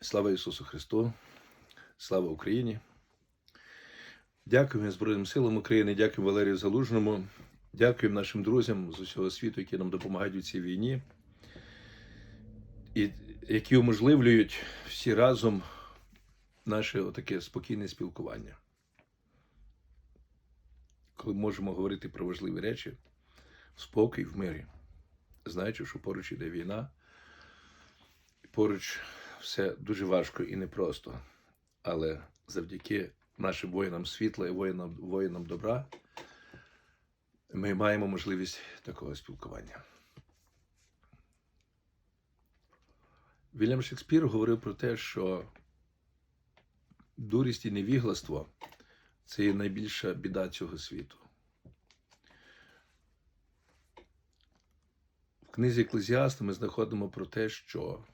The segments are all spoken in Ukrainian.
Слава Ісусу Христу! Слава Україні! Дякуємо Збройним силам України, дякуємо Валерію Залужному, дякуємо нашим друзям з усього світу, які нам допомагають у цій війні, і які уможливлюють всі разом наше таке спокійне спілкування. Коли можемо говорити про важливі речі в спокій, в мирі, знаючи, що поруч іде війна, поруч все дуже важко і непросто. Але завдяки нашим воїнам світла і воїнам, воїнам добра ми маємо можливість такого спілкування. Вільям Шекспір говорив про те, що дурість і невігластво це є найбільша біда цього світу. В книзі Еклезіаста ми знаходимо про те, що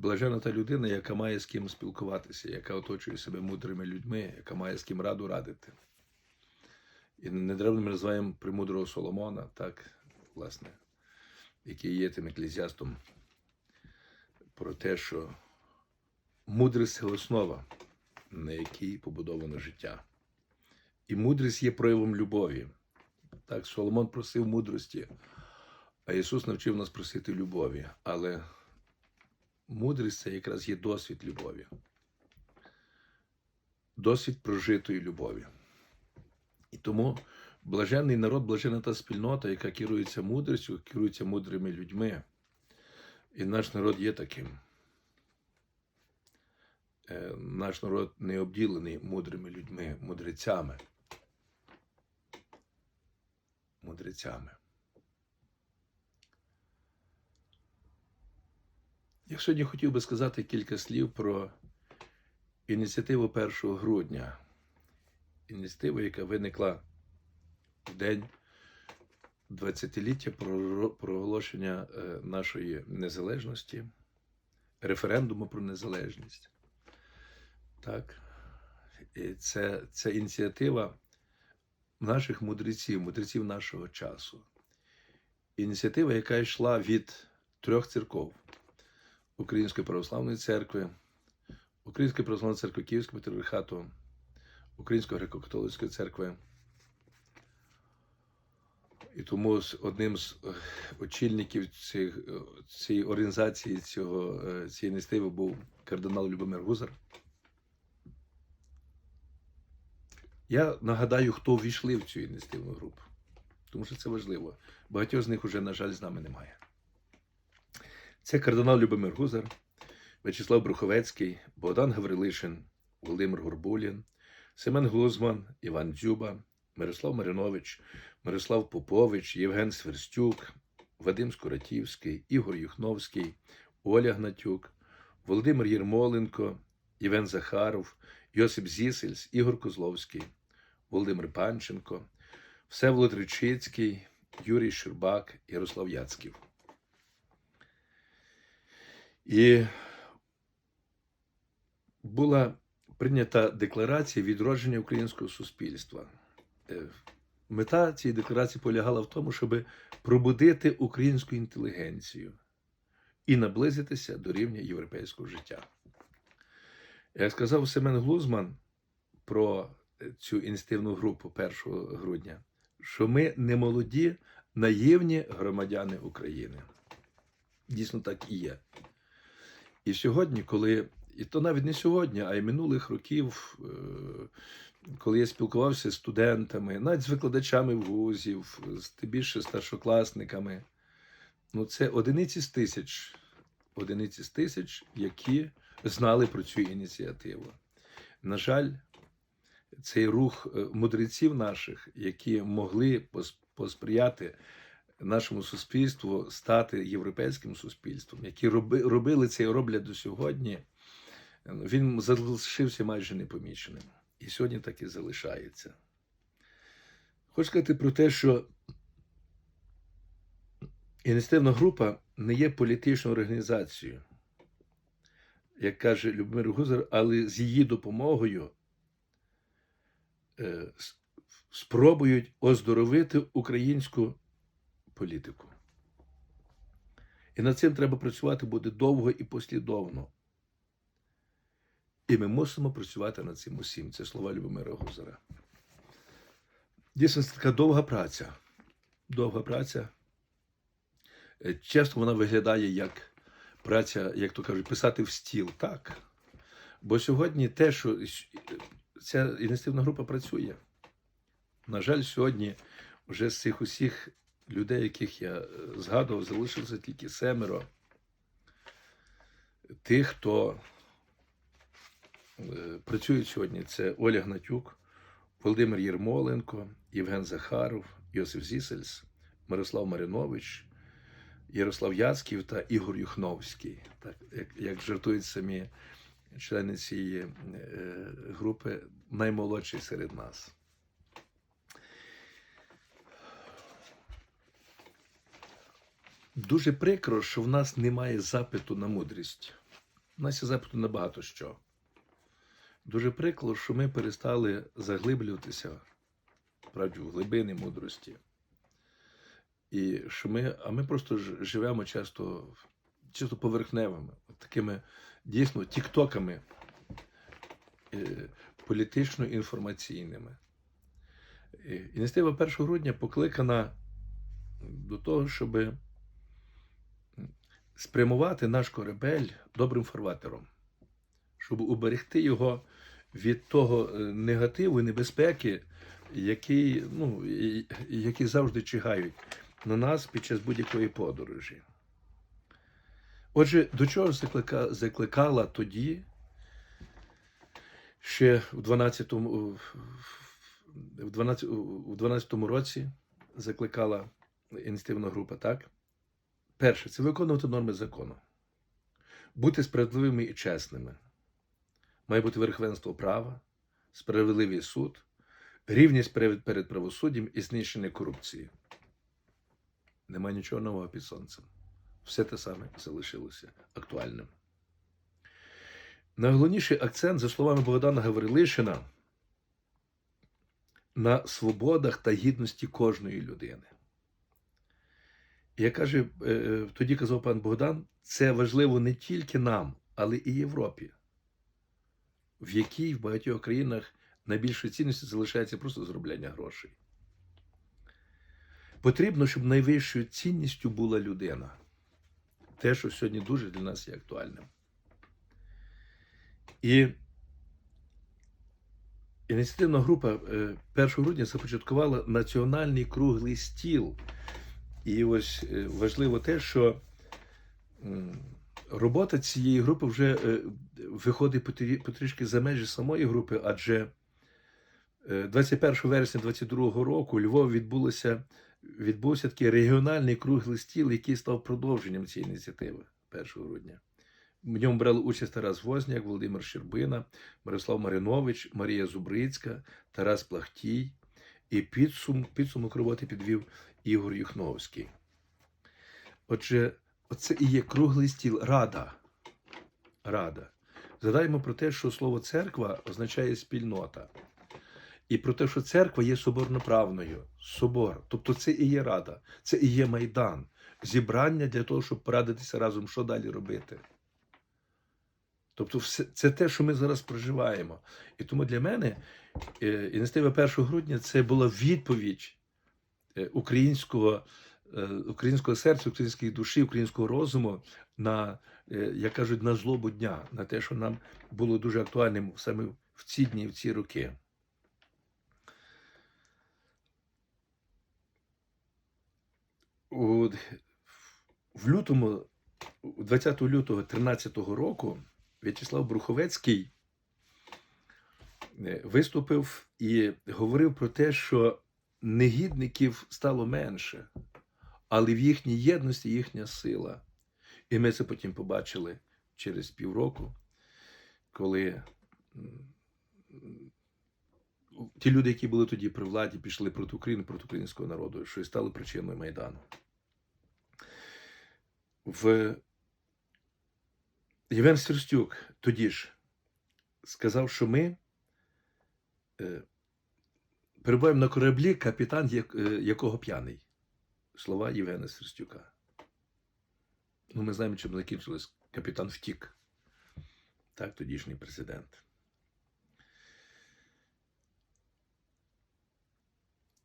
блажена та людина, яка має з ким спілкуватися, яка оточує себе мудрими людьми, яка має з ким раду радити. І недавно ми називаємо премудрого Соломона, так, власне, який є тим еклезіастом, про те, що мудрість це основа, на якій побудовано життя. І мудрість є проявом любові. Так, Соломон просив мудрості, а Ісус навчив нас просити любові. Але мудрість це якраз є досвід любові. Досвід прожитої любові. І тому блаженний народ, блажена та спільнота, яка керується мудрістю, керується мудрими людьми. І наш народ є таким. Е, Наш народ не обділений мудрими людьми, мудрецями. Мудрецями. Я сьогодні хотів би сказати кілька слів про ініціативу 1 грудня. Ініціативу, яка виникла в день 20-ліття проголошення е, нашої незалежності, референдуму про незалежність. Так. І це, це ініціатива наших мудреців, мудреців нашого часу. Ініціатива, яка йшла від трьох церков. Української православної церкви, Української православної церкви Київського патріархату, Української греко-католицької церкви. І тому одним з очільників цих, цієї організації, цього, цієї ініціативи був кардинал Любомир Гузар. Я нагадаю, хто ввійшли в цю ініціативну групу, тому що це важливо. Багатьох з них вже, на жаль, з нами немає. Це кардинал Любомир Гузар, В'ячеслав Бруховецький, Богдан Гаврилишин, Володимир Горбулін, Семен Глузман, Іван Дзюба, Мирослав Маринович, Мирослав Попович, Євген Сверстюк, Вадим Скуратівський, Ігор Юхновський, Оля Гнатюк, Володимир Єрмоленко, Євген Захаров, Йосип Зісельс, Ігор Козловський, Володимир Панченко, Всеволод Ричицький, Юрій Щербак, Ярослав Яцьків. І була прийнята декларація відродження українського суспільства. Е, Мета цієї декларації полягала в тому, щоб пробудити українську інтелігенцію і наблизитися до рівня європейського життя. Як сказав Семен Глузман про цю ініціативну групу 1 грудня, що ми не молоді, наївні громадяни України. Дійсно так і є. І сьогодні, коли, і то навіть не сьогодні, а й минулих років, коли я спілкувався з студентами, навіть з викладачами вузів, з тим більше старшокласниками, ну це одиниці з тисяч, одиниці з тисяч, які знали про цю ініціативу. На жаль, цей рух мудреців наших, які могли посприяти нашому суспільству стати європейським суспільством, які робили це і роблять до сьогодні, він залишився майже непоміченим. І сьогодні так і залишається. Хочу сказати про те, що ініціативна група не є політичною організацією, як каже Любомир Гузар, але з її допомогою спробують оздоровити українську політику. І над цим треба працювати буде довго і послідовно. І ми мусимо працювати над цим усім. Це слова Любомира Гузара. Дійсно, це така довга праця. Довга праця. Е, Часто вона виглядає як праця, як то кажуть, писати в стіл. Так. Бо сьогодні те, що ця ініціативна група працює. На жаль, сьогодні вже з цих усіх людей, яких я е, згадував, залишилося тільки семеро. Тих, хто е, працюють сьогодні, це Оля Гнатюк, Володимир Єрмоленко, Євген Захаров, Йосиф Зісельс, Мирослав Маринович, Ярослав Яцьків та Ігор Юхновський. Так, як, як жартують самі члени цієї е, групи, наймолодший серед нас. Дуже прикро, що в нас немає запиту на мудрість. У нас є запиту на багато що. Дуже прикро, що ми перестали заглиблюватися правді, в глибини мудрості. І що ми, а ми просто живемо часто, чисто поверхневими, такими дійсно тіктоками е, політично-інформаційними. Е, Ініціатива 1 грудня покликана до того, щоб спрямувати наш корабель добрим фарватером, щоб уберегти його від того е, негативу і небезпеки, які, ну, і- і- які завжди чигають на нас під час будь-якої подорожі. Отже, до чого заклика, закликала тоді, ще в 12-му, в 12, у 12-му році закликала ініціативна група, так? Перше, це виконувати норми закону, бути справедливими і чесними. Має бути верховенство права, справедливий суд, рівність перед, правосуддям і знищення корупції. Нема нічого нового під сонцем. Все те саме залишилося актуальним. Найголовніший акцент, за словами Богдана Гаврилишина, на свободах та гідності кожної людини. Як каже, е, е, тоді казав пан Богдан, це важливо не тільки нам, але і Європі, в якій в багатьох країнах найбільшою цінністю залишається просто заробляння грошей. Потрібно, щоб найвищою цінністю була людина. Те, що сьогодні дуже для нас є актуальним. І ініціативна група е, 1 грудня започаткувала національний круглий стіл. І ось е, важливо те, що робота цієї групи вже е, виходить потрішки за межі самої групи, адже е, 21 вересня 2022 року у Львові відбулося, відбувся такий регіональний круглий стіл, який став продовженням цієї ініціативи 1 грудня. В ньому брали участь Тарас Возняк, Володимир Щербина, Мирослав Маринович, Марія Зубрицька, Тарас Плахтій. І підсум, підсумок роботи підвів Ігор Юхновський. Отже, оце і є круглий стіл рада. Рада. Згадаємо про те, що слово церква означає спільнота. І про те, що церква є соборноправною, собор. Тобто це і є рада, це і є майдан, зібрання для того, щоб порадитися разом, що далі робити. Тобто, все, це те, що ми зараз проживаємо. І тому для мене е, ініціатива 1 грудня це була відповідь українського, е, українського серця, української душі, українського розуму на, е, як кажуть, на злобу дня, на те, що нам було дуже актуальним саме в ці дні, в ці роки. У, в лютому, 20 лютого 13 року, В'ячеслав Бруховецький е, виступив і говорив про те, що негідників стало менше, але в їхній єдності їхня сила. І ми це потім побачили через півроку, коли ті люди, які були тоді при владі, пішли проти України, проти українського народу, що і стало причиною Майдану. В Євген Сверстюк тоді ж сказав, що ми е, перебуваємо на кораблі, капітан е, якого п'яний. Слова Євгена Сверстюка. Ну, ми знаємо, чим закінчилось. Капітан втік. Так, тодішній президент.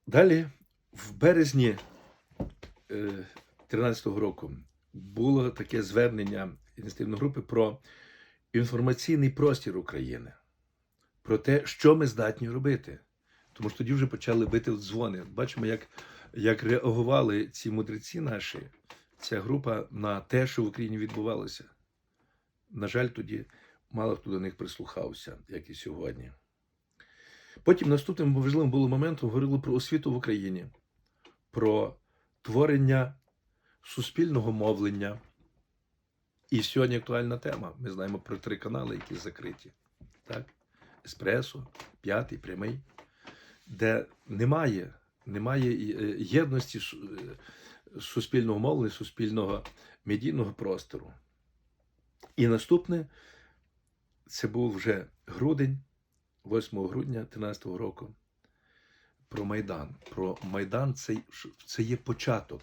Далі, в березні 2013 року було таке звернення ініціативної групи про інформаційний простір України, про те, що ми здатні робити. Тому що тоді вже почали бити дзвони. Бачимо, як, як реагували ці мудреці наші, ця група на те, що в Україні відбувалося. На жаль, тоді мало хто до них прислухався, як і сьогодні. Потім наступним важливим було моментом говорили про освіту в Україні, про творення суспільного мовлення. І сьогодні актуальна тема. Ми знаємо про три канали, які закриті. Так? Еспресо, п'ятий, прямий, де немає, немає е, єдності е, суспільного мовлення, суспільного медійного простору. І наступне це був вже грудень, 8 грудня 2013 року. Про Майдан. Про Майдан це, це є початок.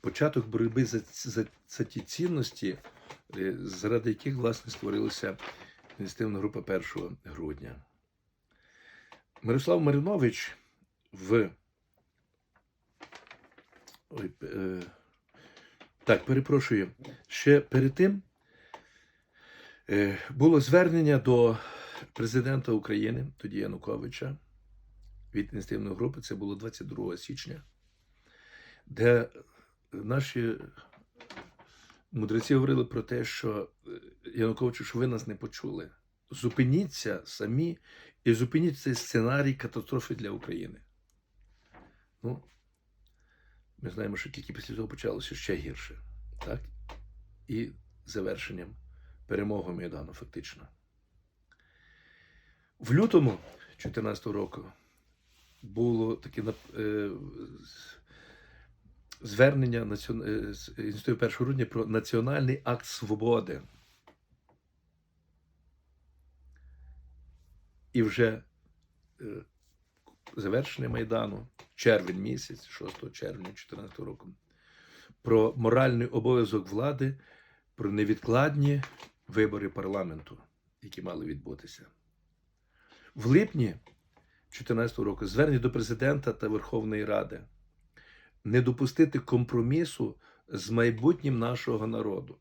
Початок боротьби за, за, за ті цінності, е, заради яких, власне, створилася ініціативна група 1 грудня. Мирослав Маринович в. Ой, е... Так, перепрошую. Ще перед тим е, було звернення до президента України, тоді Януковича, від ініціативної групи. Це було 22 січня, де наші мудреці говорили про те, що е, Януковичу, що ви нас не почули. Зупиніться самі і зупиніть цей сценарій катастрофи для України. Ну, ми знаємо, що тільки після цього почалося ще гірше. Так? І завершенням перемоги Майдану, фактично. В лютому 2014 року було таке е, звернення е, Інституту 1 грудня про національний акт свободи. І вже е, завершення Майдану, червень місяць, 6 червня 2014 року, про моральний обов'язок влади, про невідкладні вибори парламенту, які мали відбутися. В липні 2014 року звернення до президента та Верховної Ради не допустити компромісу з майбутнім нашого народу.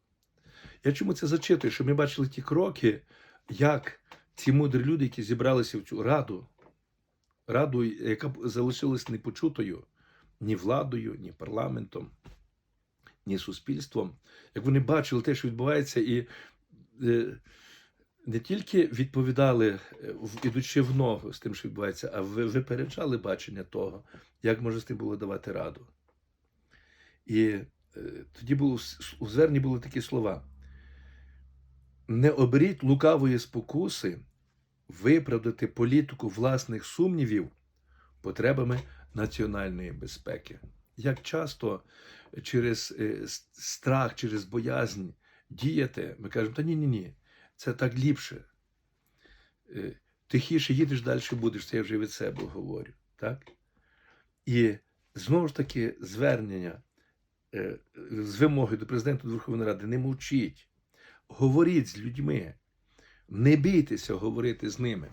Я чому це зачитую? Щоб ми бачили ті кроки, як ці мудрі люди, які зібралися в цю раду, раду, яка б залишилась непочутою ні владою, ні парламентом, ні суспільством, як вони бачили те, що відбувається, і е, не тільки відповідали, е, ідучи в ногу з тим, що відбувається, а ви випереджали бачення того, як може з тим було давати раду. І е, тоді було у зверненні були такі слова: не оберіть лукавої спокуси виправдати політику власних сумнівів потребами національної безпеки. Як часто через е, страх, через боязнь діяти, ми кажемо, та ні, ні, ні, це так ліпше. Е, Тихіше їдеш, далі будеш, це я вже від себе говорю. Так? І знову ж таки звернення е, з вимогою до президента Верховної Ради не мовчіть, говоріть з людьми, не бійтеся говорити з ними.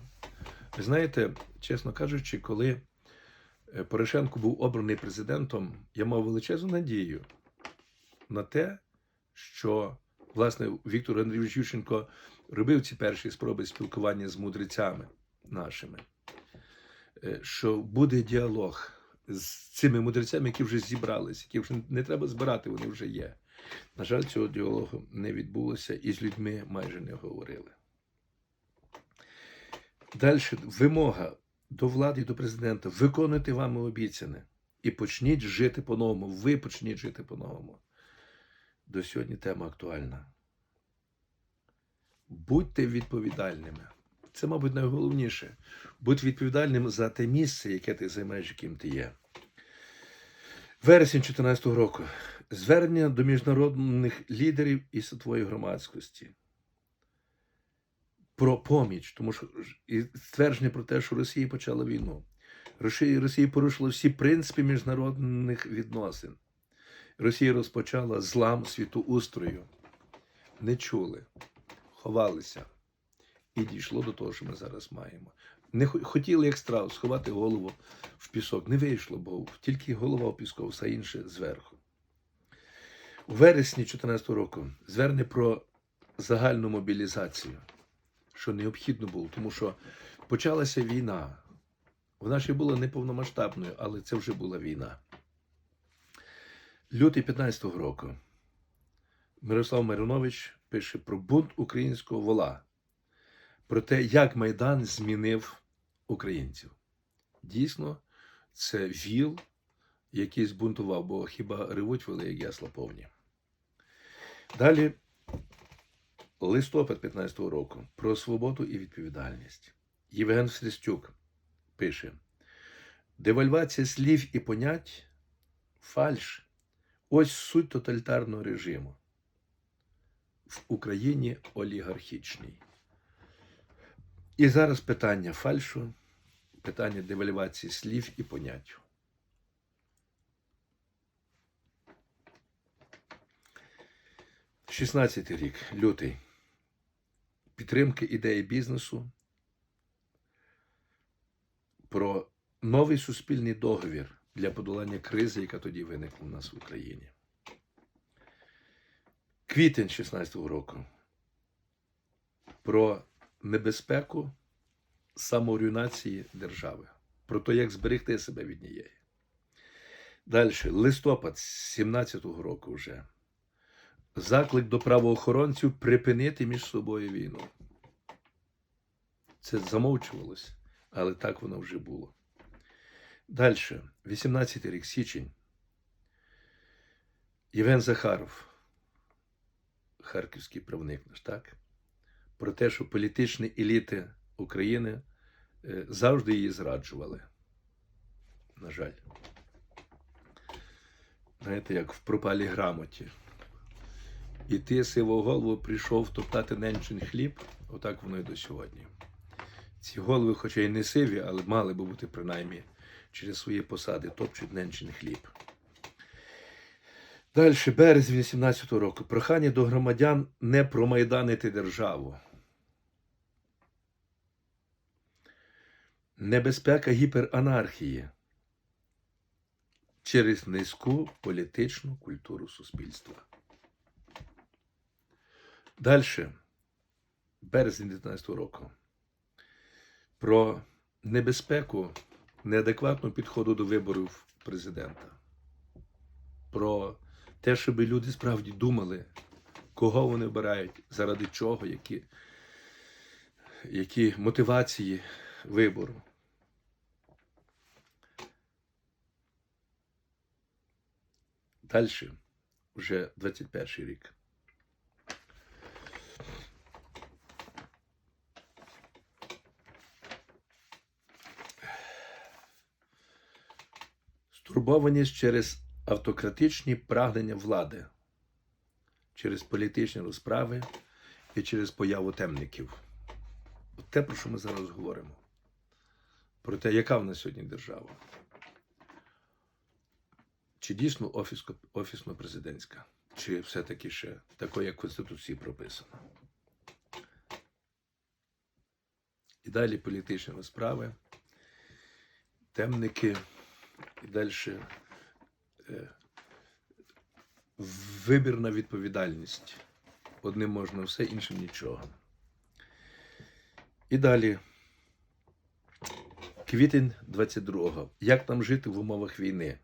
Ви знаєте, чесно кажучи, коли е, Порошенко був обраний президентом, я мав величезну надію на те, що власне Віктор Андрійович Ющенко робив ці перші спроби спілкування з мудрецями нашими, е, що буде діалог з цими мудрецями, які вже зібрались, які вже не треба збирати, вони вже є. На жаль, цього діалогу не відбулося і з людьми майже не говорили. Далі вимога до влади до президента виконуйте вами обіцяне і почніть жити по-новому. Ви почніть жити по-новому. До сьогодні тема актуальна. Будьте відповідальними. Це, мабуть, найголовніше. Будь відповідальним за те місце, яке ти займаєш, яким ти є. Вересень 2014 року. Звернення до міжнародних лідерів і світової громадськості. Про поміч, тому що і ствердження про те, що Росія почала війну. Росія, Росія порушила всі принципи міжнародних відносин. Росія розпочала злам світоустрою. Не чули, ховалися. І дійшло до того, що ми зараз маємо. Не хотіли, як страус, сховати голову в пісок. Не вийшло, бо тільки голова в піску, все інше зверху. У вересні 2014 року звернення про загальну мобілізацію, що необхідно було, тому що почалася війна. Вона ще була неповномасштабною, але це вже була війна. Лютий 15-го року Мирослав Маринович пише про бунт українського вола, про те, як Майдан змінив українців. Дійсно, це віл, який збунтував, бо хіба ревуть вели, як ясла повні. Далі листопад 15-го року про свободу і відповідальність. Євген Срістюк пише: Девальвація слів і понять фальш. Ось суть тоталітарного режиму. В Україні олігархічний. І зараз питання фальшу, питання девальвації слів і понять. Шістнадцятий рік, лютий. Підтримки ідеї бізнесу про новий суспільний договір для подолання кризи, яка тоді виникла у нас в Україні. Квітень 16-го року про небезпеку саморуйнації держави, про те, як зберегти себе від неї. Далі, листопад 17-го року вже заклик до правоохоронців припинити між собою війну. Це замовчувалось, але так воно вже було. Далі, 18 рік, січень. Євген Захаров, харківський правник наш, так? Про те, що політичні еліти України е, завжди її зраджували. На жаль. Знаєте, як в пропалій грамоті. І ти сивого голову прийшов топтати ненчин хліб, отак воно і до сьогодні. Ці голови, хоча й не сиві, але мали би бути принаймні через свої посади топчуть ненчин хліб. Далі, березень 18 року. Прохання до громадян не промайданити державу. Небезпека гіперанархії через низьку політичну культуру суспільства. Далі, березень 19 року. Про небезпеку неадекватного підходу до виборів президента. Про те, щоб люди справді думали, кого вони обирають, заради чого, які, які мотивації вибору. Далі, вже 21 рік. Стурбованість через автократичні прагнення влади, через політичні розправи і через появу темників. От те, про що ми зараз говоримо. Про те, яка в нас сьогодні держава. Чи дійсно офісно-президентська, чи все-таки ще такою, як в Конституції прописано. І далі політичні розправи, темники, і далі е, вибірна відповідальність. Одним можна все, іншим нічого. І далі. Квітень 22-го. Як нам жити в умовах війни?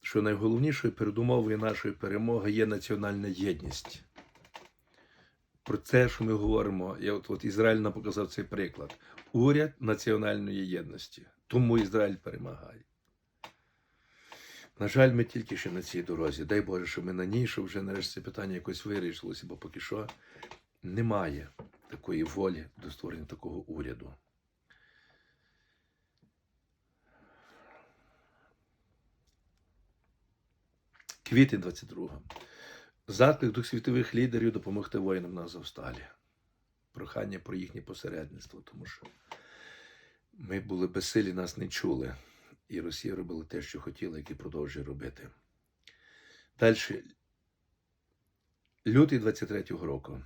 Що найголовнішою передумовою нашої перемоги є національна єдність. Про те, що ми говоримо, я от, от Ізраїль нам показав цей приклад. Уряд національної єдності. Тому Ізраїль перемагає. На жаль, ми тільки ще на цій дорозі. Дай Боже, що ми на ній, щоб вже нарешті це питання якось вирішилося, бо поки що немає такої волі до створення такого уряду. Квітень 22-го. Заклик до світових лідерів допомогти воїнам на Азовсталі. Прохання про їхнє посередництво, тому що ми були безсилі, нас не чули. і Росія робила те, що хотіла, як і продовжує робити. Далі. Лютий 23-го року.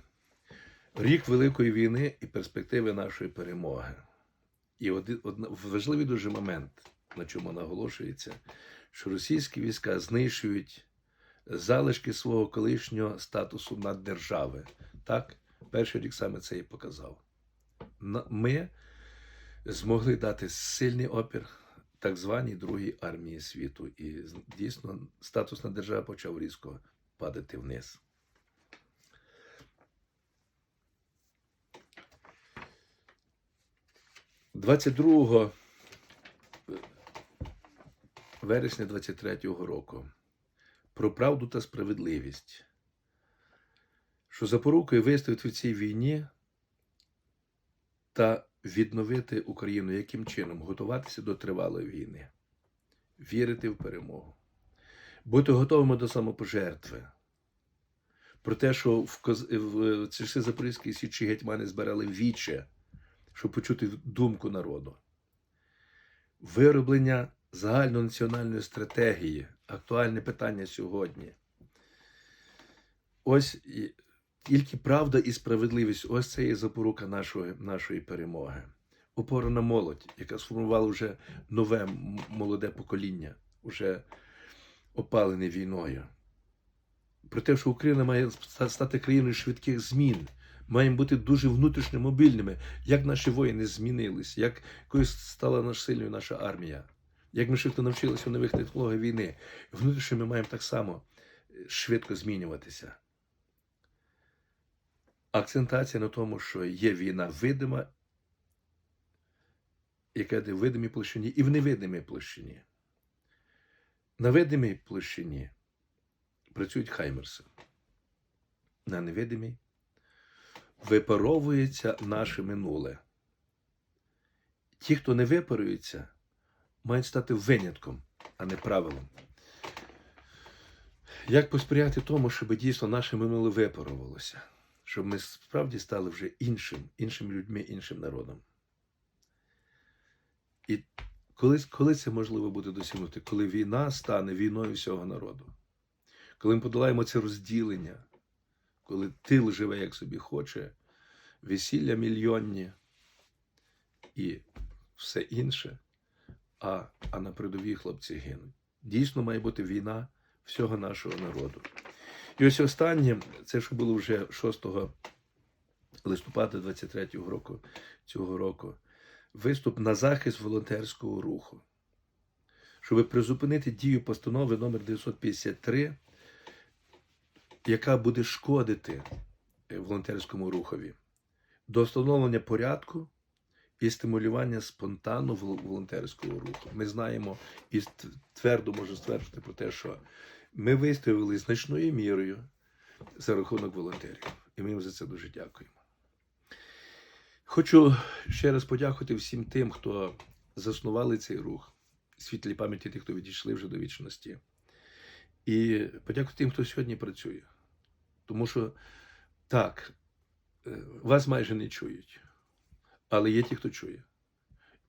Рік Великої війни і перспективи нашої перемоги. І один, важливий дуже момент, на чому наголошується, що російські війська знищують залишки свого колишнього статусу наддержави. Так, перший рік саме це і показав. Ми змогли дати сильний опір так званій Другій армії світу. І дійсно статус наддержави почав різко падати вниз. – 22 вересня 23-го року про правду та справедливість, що запорукою вистояти в цій війні та відновити Україну яким чином? Готуватися до тривалої війни, вірити в перемогу, бути готовими до самопожертви. Про те, що в, Коз... в часи Запорізької січі гетьмани збирали віче, щоб почути думку народу. Вироблення загальнонаціональної стратегії актуальне питання сьогодні. Ось тільки правда і справедливість ось це є запорука нашої, нашої перемоги. Опора на молодь, яка сформувала вже нове молоде покоління, вже опалене війною. Про те, що Україна має стати країною швидких змін. Маємо бути дуже внутрішньо мобільними, як наші воїни змінились, як стала наш сильною наша армія, як ми швидко навчилися у нових технологій війни. Внутрішньо ми маємо так само е, швидко змінюватися. Акцентація на тому, що є війна видима, яка йде в видимій площині і в невидимій площині. На видимій площині працюють хаймерси. На невидимій випаровується наше минуле. Ті, хто не випарується, мають стати винятком, а не правилом. Як посприяти тому, щоб дійсно наше минуле випарувалося, щоб ми справді стали вже іншим, іншими людьми, іншим народом. І коли, коли це можливо буде досягнути? Коли війна стане війною всього народу, коли ми подолаємо це розділення, коли тил живе як собі хоче, весілля мільйонні і все інше, а, а на передовій хлопці гинуть. Дійсно має бути війна всього нашого народу. І ось останнє, це що було вже 6 листопада 23-го року цього року, виступ на захист волонтерського руху, щоб призупинити дію постанови номер 953, яка буде шкодити е, волонтерському рухові. До встановлення порядку і стимулювання спонтанно волонтерського руху. Ми знаємо і твердо можу стверджувати про те, що ми виставили значною мірою за рахунок волонтерів. І ми їм за це дуже дякуємо. Хочу ще раз подякувати всім тим, хто заснували цей рух, світлі пам'яті тих, хто відійшли вже до вічності. І подякувати тим, хто сьогодні працює. Тому що так, е, вас майже не чують, але є ті, хто чує.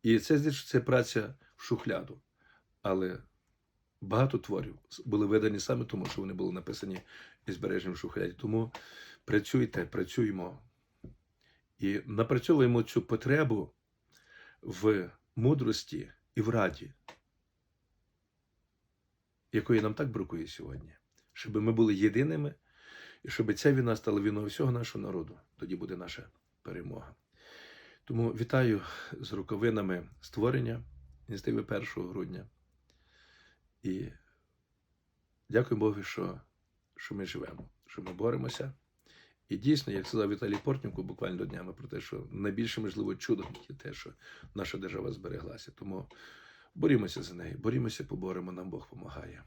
І це це праця в шухляду. Але багато творів були видані саме тому, що вони були написані і збережені шухляді. Тому працюйте, працюємо і напрацьовуємо цю потребу в мудрості і в раді, якої нам так бракує сьогодні, щоб ми були єдиними і щоб ця війна стала війною всього нашого народу. Тоді буде наша перемога. Тому вітаю з роковинами створення ініціативи 1 грудня. І дякую Богу, що, що ми живемо, що ми боремося. І дійсно, як сказав Віталій Портнівко буквально днями про те, що найбільше можливо чудом є те, що наша держава збереглася. Тому борімося за неї, борімося, поборемо, нам Бог допомагає.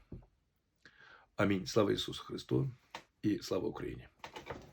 Амінь. Слава Ісусу Христу і слава Україні!